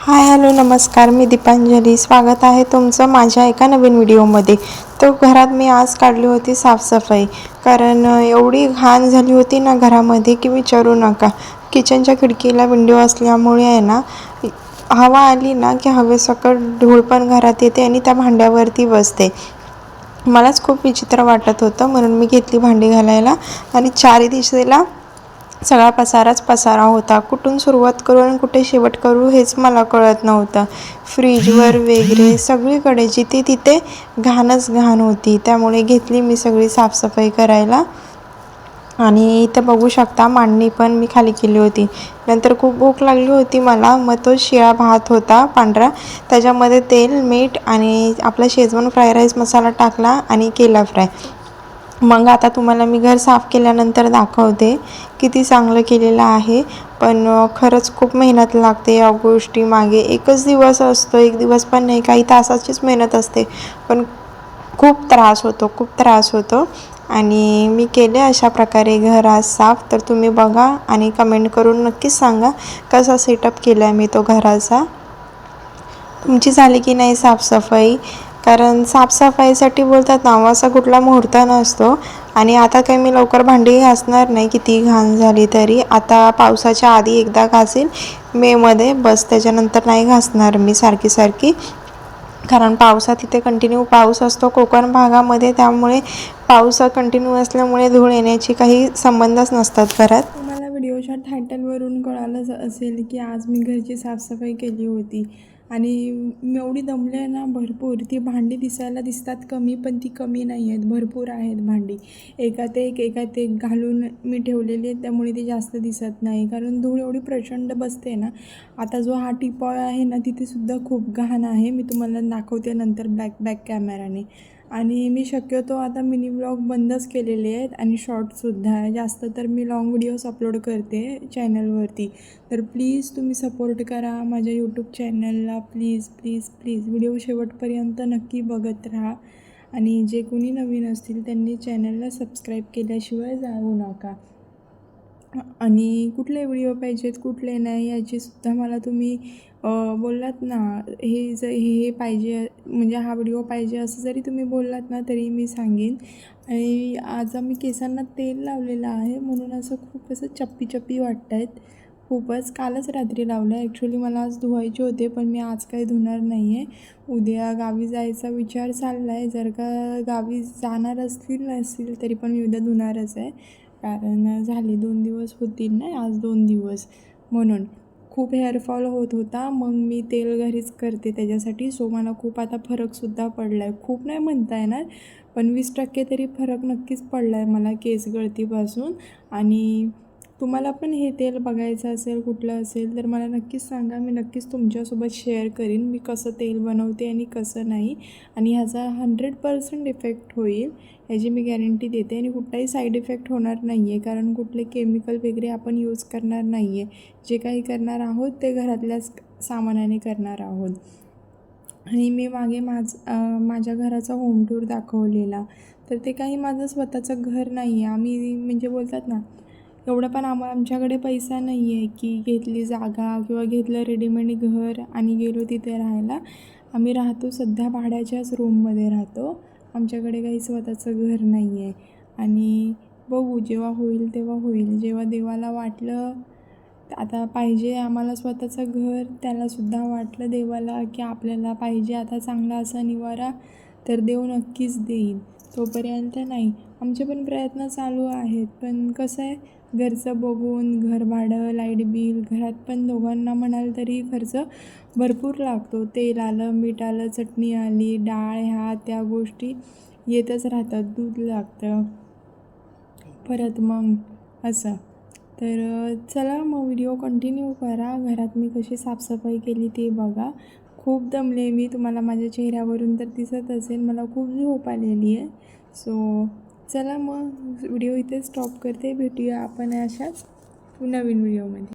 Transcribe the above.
Hi hello नमस्कार मी दीपांजली. स्वागत आहे तुमचं माझ्या एका नवीन व्हिडिओमध्ये. तर घरात मी आज काढली होती साफसफाई. कारण एवढी घाण झाली होती ना घरामध्ये की विचारू नका. किचनच्या खिडकीला विंडो असल्यामुळे आहे ना हवा आली ना की हवेसकट धूळ पण घरात येते आणि त्या भांड्यावरती बसते. मलाच खूप विचित्र वाटत होतं म्हणून मी घेतली भांडी घालायला आणि चारी दिशेला सगळा पसाराच पसारा होता. कुठून सुरुवात करू आणि कुठे शेवट करू हेच मला कळत नव्हतं. फ्रीजवर वगैरे सगळीकडे जिथे तिथे घाणच घाण होती. त्यामुळे घेतली मी सगळी साफसफाई करायला. आणि इथं बघू शकता मांडणी पण मी खाली केली होती. नंतर खूप भूक लागली होती मला. मग तो शिळा भात होता पांढरा. त्याच्यामध्ये तेल मीठ आणि आपला शेजवान फ्राय राईस मसाला टाकला आणि केला फ्राय. मग आता तुम्हाला मी घर साफ केल्यानंतर दाखवते किती चांगलं केलेलं आहे. पण खरंच खूप मेहनत लागते या गोष्टी मागे. एकच दिवस असतो एक दिवस पण नाही काही तासाचीच मेहनत असते. पण खूप त्रास होतो खूप त्रास होतो. आणि मी केले अशा प्रकारे घर आज साफ. तर तुम्ही बघा आणि कमेंट करून नक्कीच सांगा कसा सेटअप केला आहे मी तो घराचा. तुमची झाली की नाही साफसफाई? कारण साफसफाईसाठी बोलतात ना असा कुठला मुहूर्त नसतो. आणि आता काही मी लवकर भांडी घासणार नाही किती घाण झाली तरी. आता पावसाच्या आधी एकदा घासीन मेमध्ये बस त्याच्यानंतर नाही घासणार मी सारखी सारखी. कारण पावसात तिथे कंटिन्यू पाऊस असतो कोकण भागामध्ये त्यामुळे पाऊस कंटिन्यू असल्यामुळे धूळ येण्याची काही संबंधच नसतात घरात. व्हिडिओच्या टायटलवरून कळालंच असेल की आज मी घरची साफसफाई केली होती. आणि मी एवढी दमले आहे ना भरपूर ती भांडी दिसायला दिसतात कमी पण ती कमी नाही आहेत. भरपूर आहेत भांडी. एकात एक एकात एक घालून मी ठेवलेली आहेत त्यामुळे ती जास्त दिसत नाही. कारण धूळ एवढी प्रचंड बसते ना. आता जो हा टिपॉय आहे ना तिथेसुद्धा खूप घाण आहे. मी तुम्हाला दाखवते नंतर बॅक बॅक कॅमेराने आणि मी शक्यतो आता मिनी ब्लॉग बंदच केलेले आहेत आणि शॉर्टसुद्धा आहे. जास्त तर मी लाँग व्हिडिओज अपलोड करते चॅनलवरती तर प्लीज तुम्ही सपोर्ट करा माझ्या यूट्यूब चॅनलला प्लीज प्लीज प्लीज व्हिडिओ शेवटपर्यंत नक्की बघत राहा. आणि जे कोणी नवीन असतील त्यांनी चॅनलला सबस्क्राईब केल्याशिवाय जाऊ नका. आणि कुठले व्हिडिओ पाहिजेत कुठले नाही याचीसुद्धा मला तुम्ही बोललात ना हे ज हे हे पाहिजे म्हणजे हा व्हिडिओ पाहिजे असं जरी तुम्ही बोललात ना तरी मी सांगेन. आणि आज आम्ही केसांना तेल लावलेलं आहे म्हणून असं खूप असं चप्पी चप्पी वाटत आहेत खूपच कालच रात्री लावलं. आहे ॲक्च्युली मला आज धुवायचे होते पण मी आज काही धुणार नाही आहे उद्या गावी जायचा विचार चालला आहे जर का गावी जाणार असतील नसतील तरी पण मी उद्या धुणारच आहे. कारण झाले दोन दिवस होतील ना आज दोन दिवस. म्हणून खूप हेअरफॉल होत होता मग मी तेल घरीच करते त्याच्यासाठी. सो मला खूप आता फरकसुद्धा पडला आहे खूप नाही म्हणता येणार पण वीस टक्के तरी फरक नक्कीच पडला आहे मला केस गळतीपासून. आणि तुम्हाला पण हे तेल बघायचं असेल कुठलं असेल तर मला नक्कीच सांगा. मी नक्कीच तुमच्यासोबत शेअर करीन मी कसं तेल बनवते आणि कसं नाही. आणि ह्याचा हंड्रेड पर्सेंट इफेक्ट होईल ह्याची मी गॅरंटी देते. आणि कुठलाही साईड इफेक्ट होणार नाही आहे कारण कुठले केमिकल वगैरे आपण यूज करणार नाही आहे जे काही करणार आहोत ते घरातल्याच सामानाने करणार आहोत. आणि मी मागे माझ माझ्या घराचा होम टूर दाखवलेला. तर ते काही माझं स्वतःचं घर नाही आहे आम्ही म्हणजे बोलतात ना एवढं पण आम आमच्याकडे पैसा नाही आहे की घेतली जागा किंवा घेतलं रेडीमेड घर आणि गेलो तिथे राहायला. आम्ही राहतो सध्या भाड्याच्याच रूममध्ये राहतो. आमच्याकडे काही स्वतःचं घर नाही आहे आणि बघू जेव्हा होईल तेव्हा होईल. जेव्हा देवाला वाटलं आता पाहिजे आम्हाला स्वतःचं घर त्यालासुद्धा वाटलं देवाला की आपल्याला पाहिजे आता चांगला असा निवारा तर देव नक्कीच देईल. तोपर्यंत नाही. आमचे पण प्रयत्न चालू आहेत. पण कसं आहे घरचं बघून घर भाडं लाइट बिल घरात पण दोघांना म्हणाल तरी खर्च भरपूर लागतो. तेल आलं मीठ आलं चटणी आली डाळ ह्या त्या गोष्टी येतच राहतात. दूध लागतं. परत मग असं. तर चला मग व्हिडिओ कंटिन्यू करा. घरात मी कशी साफसफाई केली ते बघा. खूप दमले मी. तुम्हाला माझ्या चेहऱ्यावरून तर दिसत असेल. मला खूप झोप आलेली आहे. सो चला मग व्हिडिओ इथे स्टॉप करते. भेटूया आपण अशाच नवीन व्हिडिओमध्ये.